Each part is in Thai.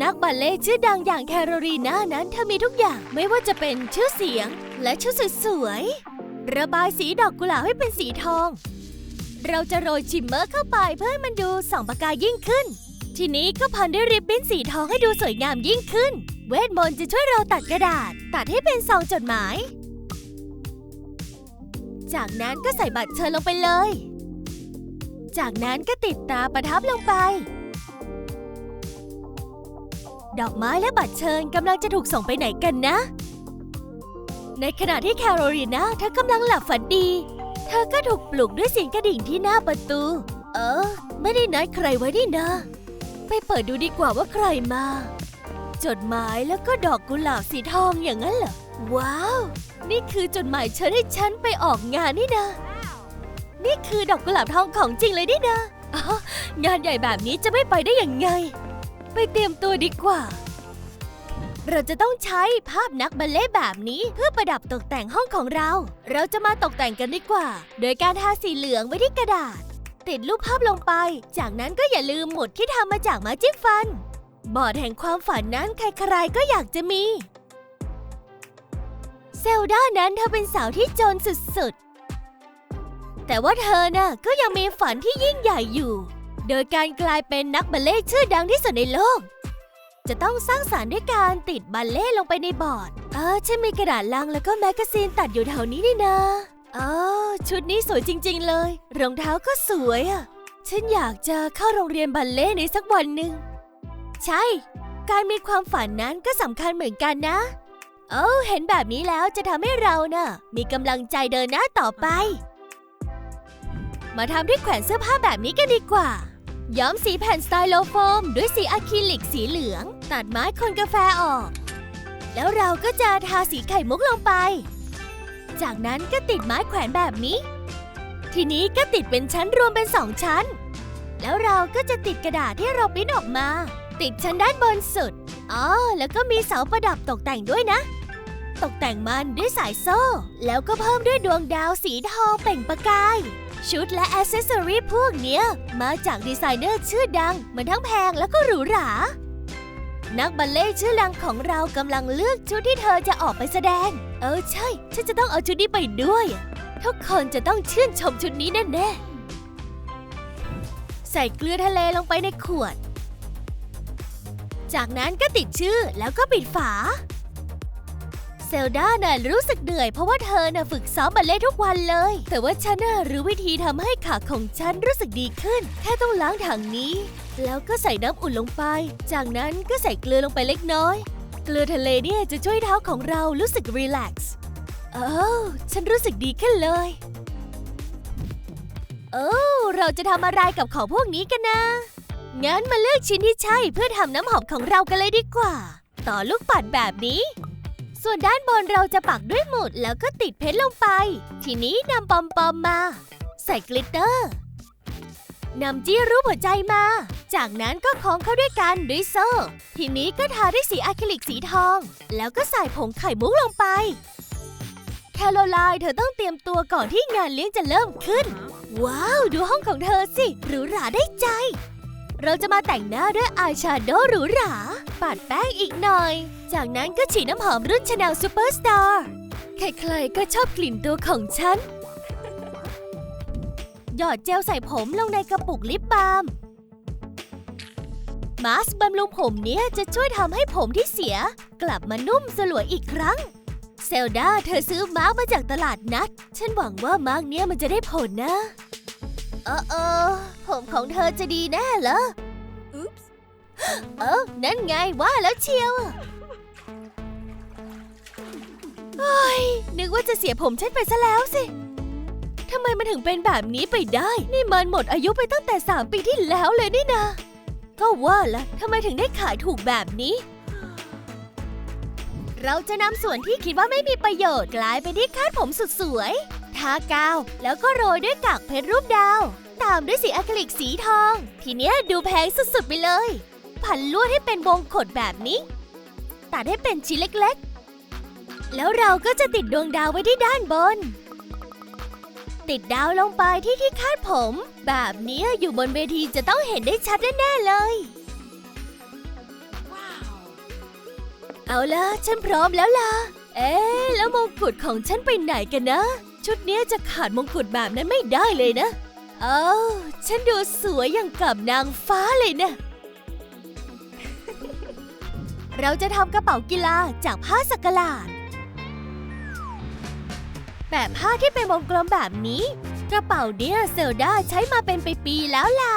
นักบัลเล่ชื่อดังอย่างแคโรลีน่านั้นเธอมีทุกอย่างไม่ว่าจะเป็นชื่อเสียงและชุดสวยๆระบายสีดอกกุหลาบให้เป็นสีทอง เราจะโรยชิมเมอร์เข้าไปเพื่อให้มันดูส่องประกายยิ่งขึ้น ทีนี้ก็พันด้วยริบบิ้นสีทองให้ดูสวยงามยิ่งขึ้น เวทมนต์จะช่วยเราตัดกระดาษ ตัดให้เป็นซองจดหมาย จากนั้นก็ใส่บัตรเชิญลงไปเลย จากนั้นก็ติดตาประทับลงไป ดอกไม้และบัตรเชิญกำลังจะถูกส่งไปไหนกันนะ ในขณะที่แคโรลีนาเธอกำลังหลับฝันดี เธอก็ถูกปลุกด้วยเสียงกระดิ่งที่หน้าประตู เออ ไม่ได้นัดใครไว้นี่นะ ไปเปิดดูดีกว่าว่าใครมา จดหมายแล้วก็ดอกกุหลาบสีทองอย่างนั้นเหรอ ว้าว นี่คือจดหมายเชิญให้ฉันไปออกงานนี่นะ นี่คือดอกกุหลาบทองของจริงเลยนี่นะอ๋องานใหญ่แบบนี้จะไม่ไปได้ยังไง ไปเตรียมตัวดีกว่า เราจะต้องใช้ภาพนักบัลเล่ต์แบบนี้เพื่อประดับตกแต่งห้องของเรา เราจะมาตกแต่งกันดีกว่า โดยการทาสีเหลืองไว้ที่กระดาษ ติดรูปภาพลงไป จากนั้นก็อย่าลืมหมุดที่ทำมาจากไม้จิ้มฟัน บอร์ดแห่งความฝันนั้นใครๆก็อยากจะมี เซลดานั้นเธอเป็นสาวที่จนสุดๆ แต่ว่าเธอน่ะก็ยังมีฝันที่ยิ่งใหญ่อยู่ โดยการกลายเป็นนักบัลเล่ชื่อดังที่สุดในโลก จะต้องสร้างสารรค์ด้วยการติดบัลเล่ลงไปในบอร์ด เออฉันมีกระดาษลังแล้วก็แมกกาซีนตัดอยู่แถวนี้นี่นะเออชุดนี้สวยจริง ๆ เลย รองเท้าก็สวยอะ ฉันอยากจะเข้าโรงเรียนบัลเล่ในสักวันหนึ่ง ใช่ การมีความฝันนั้นก็สำคัญเหมือนกันนะ เออเห็นแบบนี้แล้วจะทำให้เราน่ะ มีกำลังใจเดินหน้าต่อไปมาทำที่แขวนเสื้อผ้าแบบนี้กันดีกว่า ย้อมสีแผ่นสไตโลโฟม ด้วยสีอะคริลิกสีเหลือง ตัดไม้คนกาแฟออก แล้วเราก็จะทาสีไข่มุกลงไป จากนั้นก็ติดไม้แขวนแบบนี้ ทีนี้ก็ติดเป็นชั้นรวมเป็นสองชั้น แล้วเราก็จะติดกระดาษที่เราปิ้นออกมา ติดชั้นด้านบนสุดอ๋อแล้วก็มีเสาประดับตกแต่งด้วยนะ ตกแต่งมันด้วยสายโซ่ แล้วก็เพิ่มด้วยดวงดาวสีทองเปล่งประกาย ชุดและอ c เซสซอรีพวกเนี้ย มาจากดีไซเนอร์ชื่อดัง มันทั้งแพงแล้วก็หรูหรา นักบัลเล่ต์ชื่อดังของเรากำลังเลือกชุดที่เธอจะออกไปแสดง เออใช่ ฉันจะต้องเอาชุดนี้ไปด้วย ทุกคนจะต้องชื่นชมชุดนี้แน่ๆ ใส่เกลือทะเลลงไปในขวด จากนั้นก็ติดชื่อแล้วก็ปิดฝา เซลดาน่ะรู้สึกเหนื่อยเพราะว่าเธอน่ะฝึกซ้อมบัลเล่ทุกวันเลย แต่ว่าฉันน่ะรู้วิธีทำให้ขาของฉันรู้สึกดีขึ้น แค่ต้องล้างถังนี้ แล้วก็ใส่น้ำอุ่นลงไป จากนั้นก็ใส่เกลือลงไปเล็กน้อย เกลือทะเลเนี่ยจะช่วยเท้าของเรารู้สึกรีแลกซ์เออฉันรู้สึกดีขึ้นเลยเออเราจะทำอะไรกับของพวกนี้กันนะ งั้นมาเลือกชิ้นที่ใช่เพื่อทำน้ำหอมของเรากันเลยดีกว่า ต่อลูกปัดแบบนี้ ส่วนด้านบนเราจะปักด้วยหมุดแล้วก็ติดเพชรลงไป ทีนี้นำปอมปอมมา ใส่กลิตเตอร์นำจี้รูปหัวใจมา จากนั้นก็คล้องเข้าด้วยกันด้วยโซ่ ทีนี้ก็ทาด้วยสีอะคริลิกสีทอง แล้วก็ใส่ผงไข่มุกลงไป แคโรไลน์เธอต้องเตรียมตัวก่อนที่งานเลี้ยงจะเริ่มขึ้น ว้าว ดูห้องของเธอสิหรูหราได้ใจ เราจะมาแต่งหน้าด้วยอายแชโดว์หรูหราปาดแป้งอีกหน่อย จากนั้นก็ฉีดน้ำหอมรุ่นชาแนลซูเปอร์สตาร์ใครๆก็ชอบกลิ่นตัวของฉัน หยอดเจลใส่ผมลงในกระปุกลิปบาล์มมาสบำรุงผมเนี้ยจะช่วยทำให้ผมที่เสีย กลับมานุ่มสลวยอีกครั้ง เซลดาเธอซื้อมาร์กมาจากตลาดนัด ฉันหวังว่ามาร์กเนี้ยมันจะได้ผลนะ เออเออผมของเธอจะดีแน่เหรอเออนั่นไงว่าแล้วเชียวเฮ้ยนึกว่าจะเสียผมฉันไปซะแล้วสิทำไมมันถึงเป็นแบบนี้ไปได้ นี่มันหมดอายุไปตั้งแต่3ปีที่แล้วเลยนี่นะ ก็ว่าละทำไมถึงได้ขายถูกแบบนี้ เราจะนำส่วนที่คิดว่าไม่มีประโยชน์กลายเป็นที่คาดผมสุดสวยทากาว แล้วก็โรยด้วยกากเพชรรูปดาว ตามด้วยสีอะคริลิกสีทอง ทีเนี้ยดูแพงสุดๆไปเลย พันลวดให้เป็นวงขดแบบนี้ ตัดให้เป็นชิ้นเล็กๆ แล้วเราก็จะติดดวงดาวไว้ที่ด้านบน ติดดาวลงไปที่ที่คาดผม แบบนี้อยู่บนเวทีจะต้องเห็นได้ชัดแน่ๆเลยเอาละฉันพร้อมแล้วล่ะ เอ๊แล้วมงกุฎของฉันไปไหนกันนะ ชุดนี้จะขาดมงกุฎแบบนั้นไม่ได้เลยนะ เอ้าฉันดูสวยอย่างกับนางฟ้าเลยนะ เราจะทำกระเป๋ากีฬาจากผ้าสักหลาดแบบผ้าที่เป็นวงกลมแบบนี้ กระเป๋าเนี่ยเซลดาใช้มาเป็นปีๆแล้วล่ะ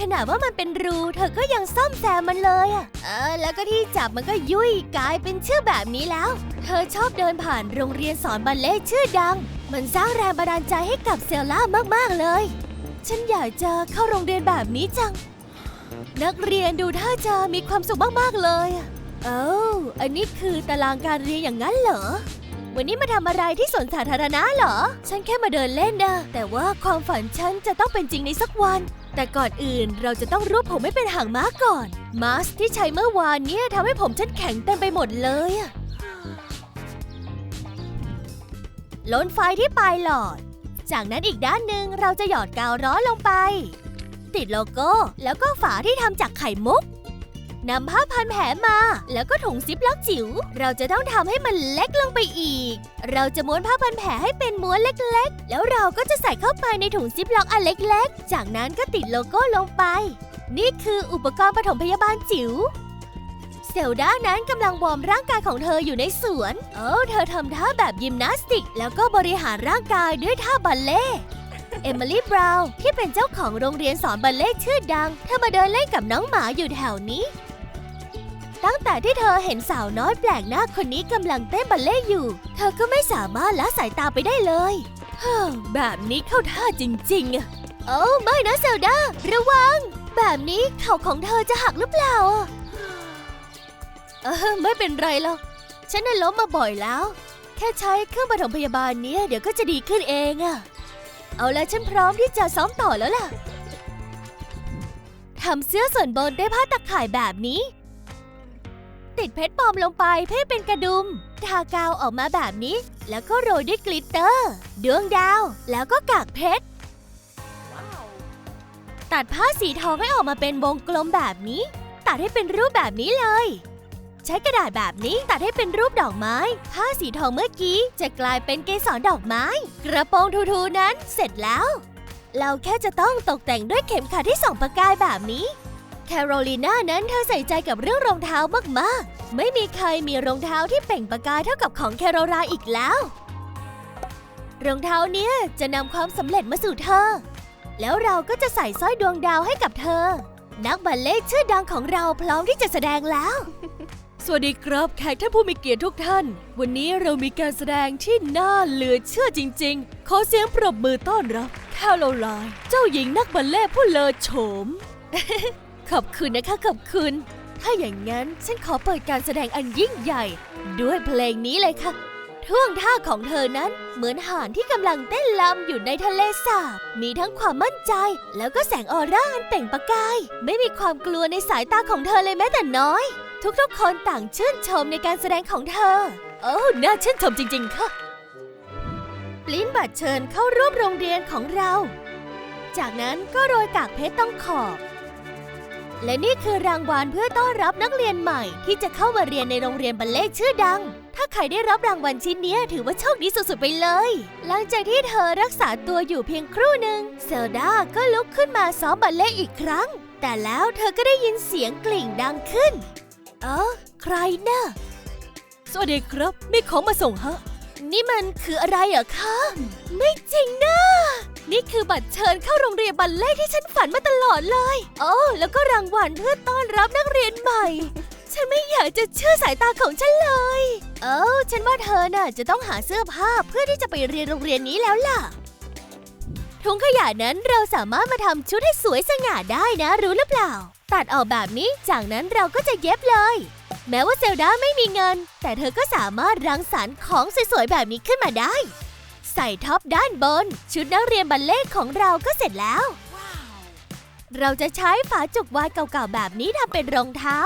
ขนาดว่ามันเป็นรูเธอก็ยังซ่อมแซมมันเลยอะเออ แล้วก็ที่จับมันก็ยุ่ยกลายเป็นชื่อแบบนี้แล้ว เธอชอบเดินผ่านโรงเรียนสอนบัลเล่ต์ชื่อดัง มันสร้างแรงบันดาลใจให้กับเซลล่ามากๆเลย ฉันอยากจะเข้าโรงเรียนแบบนี้จัง นักเรียนดูท่าจะมีความสุขมากๆเลยอะเอ้าอันนี้คือตารางการเรียนอย่างนั้นเหรอวันนี้มาทำอะไรที่สวนสาธารณะเหรอ ฉันแค่มาเดินเล่นนะ แต่ว่าความฝันฉันจะต้องเป็นจริงในสักวัน แต่ก่อนอื่นเราจะต้องรูปผมให้เป็นหางม้าก่อน มาส์ที่ใช้เมื่อวานเนี่ยทำให้ผมฉันแข็งเต็มไปหมดเลยอะล้นไฟที่ปลายหลอด จากนั้นอีกด้านหนึ่งเราจะหยอดกาวร้อนลงไป ติดโลโก้แล้วก็ฝาที่ทำจากไข่มุก นำผ้าพันแผลมา แล้วก็ถุงซิปล็อกจิ๋ว เราจะต้องทำให้มันเล็กลงไปอีก เราจะม้วนผ้าพันแผลให้เป็นม้วนเล็กๆ แล้วเราก็จะใส่เข้าไปในถุงซิปล็อกอันเล็กๆ จากนั้นก็ติดโลโก้ลงไป นี่คืออุปกรณ์ปฐมพยาบาลจิ๋วเซลดานั้นกำลังวอร์มร่างกายของเธออยู่ในสวนโอ้เธอทำท่าแบบยิมนาสติก แล้วก็บริหารร่างกายด้วยท่าบัลเล่เอมิลี่บราวน์ที่เป็นเจ้าของโรงเรียนสอนบัลเล่ชื่อดัง เธอมาเดินเล่นกับน้องหมาอยู่แถวนี้ ตั้งแต่ที่เธอเห็นสาวน้อยแปลกหน้าคนนี้กำลังเต้นบัลเล่ต์อยู่ เธอก็ไม่สามารถละสายตาไปได้เลยเฮ้อแบบนี้เข้าท่าจริงๆอะโอ้ไม่นะเซลดาระวัง แบบนี้เข่าของเธอจะหักหรือเปล่าอะเออไม่เป็นไรหรอก ฉันน่ะล้มมาบ่อยแล้ว แค่ใช้เครื่องปฐมพยาบาลเนี้ยเดี๋ยวก็จะดีขึ้นเองอะเอาละฉันพร้อมที่จะซ้อมต่อแล้วล่ะทำเสื้อส่วนบนด้วยผ้าตะข่ายแบบนี้ ติดเพชรปลอมลงไปเพื่อเป็นกระดุม ทากาวออกมาแบบนี้ แล้วก็โรยด้วยกลิตเตอร์ ดวงดาว แล้วก็กากเพชร ตัดผ้าสีทองให้ออกมาเป็นวงกลมแบบนี้ ตัดให้เป็นรูปแบบนี้เลย ใช้กระดาษแบบนี้ตัดให้เป็นรูปดอกไม้ ผ้าสีทองเมื่อกี้จะกลายเป็นเกสรดอกไม้ กระโปรงทูๆนั้นเสร็จแล้ว เราแค่จะต้องตกแต่งด้วยเข็มขัดที่ส่องประกายแบบนี้ แคโรลีนานั้นเธอใส่ใจกับเรื่องรองเท้ามากๆ ไม่มีใครมีรองเท้าที่เปล่งประกายเท่ากับของแคโรไลน์อีกแล้ว รองเท้าเนี้ยจะนำความสำเร็จมาสู่เธอ แล้วเราก็จะใส่สร้อยดวงดาวให้กับเธอ นักบัลเล่ชื่อดังของเราพร้อมที่จะแสดงแล้ว สวัสดีครับแขกท่านผู้มีเกียรติทุกท่าน วันนี้เรามีการแสดงที่น่าเหลือเชื่อจริง ๆ ขอเสียงปรบมือต้อนรับแคโรไลน์เจ้าหญิงนักบัลเล่ผู้เลอโฉม ขอบคุณนะคะขอบคุณ ถ้าอย่างนั้นฉันขอเปิดการแสดงอันยิ่งใหญ่ ด้วยเพลงนี้เลยค่ะท่วงท่าของเธอนั้นเหมือนห่านที่กำลังเต้นลำอยู่ในทะเลสาบ มีทั้งความมั่นใจ แล้วก็แสงออร่าอันเปล่งประกาย ไม่มีความกลัวในสายตาของเธอเลยแม้แต่น้อย ทุกๆคนต่างชื่นชมในการแสดงของเธอ โอ้ น่าชื่นชมจริง ๆ ค่ะ ปลิ้นบัตรเชิญเข้าร่วมโรงเรียนของเรา จากนั้นก็โรยกากเพชรต้องขอบ และนี่คือรางวัลเพื่อต้อนรับนักเรียนใหม่ ที่จะเข้ามาเรียนในโรงเรียนบัลเล่ต์ชื่อดัง ถ้าใครได้รับรางวัลชิ้นเนี้ยถือว่าโชคดีสุดๆไปเลย หลังจากที่เธอรักษาตัวอยู่เพียงครู่หนึ่งเซลดาก็ลุกขึ้นมาซ้อมบัลเล่ต์อีกครั้ง แต่แล้วเธอก็ได้ยินเสียงกลิ่งดังขึ้น เออใครนะสวัสดีครับมีของมาส่งฮะ นี่มันคืออะไรเหรอคะ ไม่จริงนะ นี่คือบัตรเชิญเข้าโรงเรียนบัลเล่ที่ฉันฝันมาตลอดเลยโอ้แล้วก็รางวัลเพื่อต้อนรับนักเรียนใหม่ ฉันไม่อยากจะเชื่อสายตาของฉันเลย เอ้าฉันว่าเธอน่ะจะต้องหาเสื้อผ้าเพื่อที่จะไปเรียนโรงเรียนนี้แล้วล่ะถุงขยะนั้นเราสามารถมาทำชุดให้สวยสง่าได้นะรู้หรือเปล่า ตัดออกแบบนี้จากนั้นเราก็จะเย็บเลย แม้ว่าเซลดาไม่มีเงิน แต่เธอก็สามารถรังสรรค์ของสวยๆแบบนี้ขึ้นมาได้ ใส่ท็อปด้านบน ชุดนักเรียนบัลเล่ต์ของเราก็เสร็จแล้ว เราจะใช้ฝาจุกวายเก่าๆแบบนี้ทำเป็นรองเท้า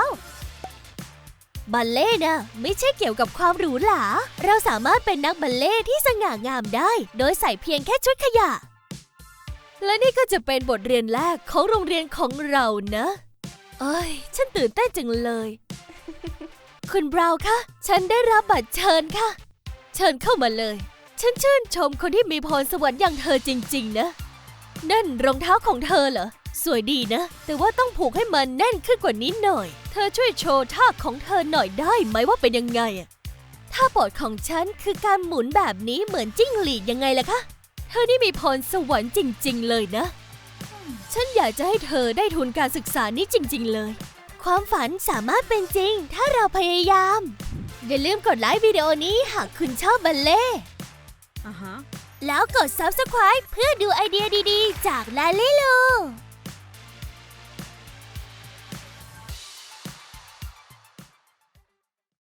บัลเล่ต์นะไม่ใช่เกี่ยวกับความหรูหรา เราสามารถเป็นนักบัลเล่ต์ที่สง่างามได้ โดยใส่เพียงแค่ชุดขยะ และนี่ก็จะเป็นบทเรียนแรกของโรงเรียนของเรานะ เอ้ย ฉันตื่นเต้นจังเลย คุณบราวน์คะ ฉันได้รับบัตรเชิญค่ะ เชิญเข้ามาเลย ฉันชื่นชมคนที่มีพรสวรรค์อย่างเธอจริง ๆ นะ นั่นรองเท้าของเธอเหรอ สวยดีนะ แต่ว่าต้องผูกให้มันแน่นขึ้นกว่านี้หน่อย เธอช่วยโชว์ท่าของเธอหน่อยได้ไหมว่าเป็นยังไงอะท่าโปรดของฉันคือการหมุนแบบนี้เหมือนจิ้งหรีดยังไงล่ะคะ เธอนี่มีพรสวรรค์จริง ๆ เลยนะ ฉันอยากจะให้เธอได้ทุนการศึกษานี้จริง ๆ เลย ความฝันสามารถเป็นจริง ถ้าเราพยายาม อย่าลืมกดไลค์วิดีโอนี้หากคุณชอบบัลเล่ แล้วกด subscribe เพื่อดูไอเดียดีๆ จากลาลิลู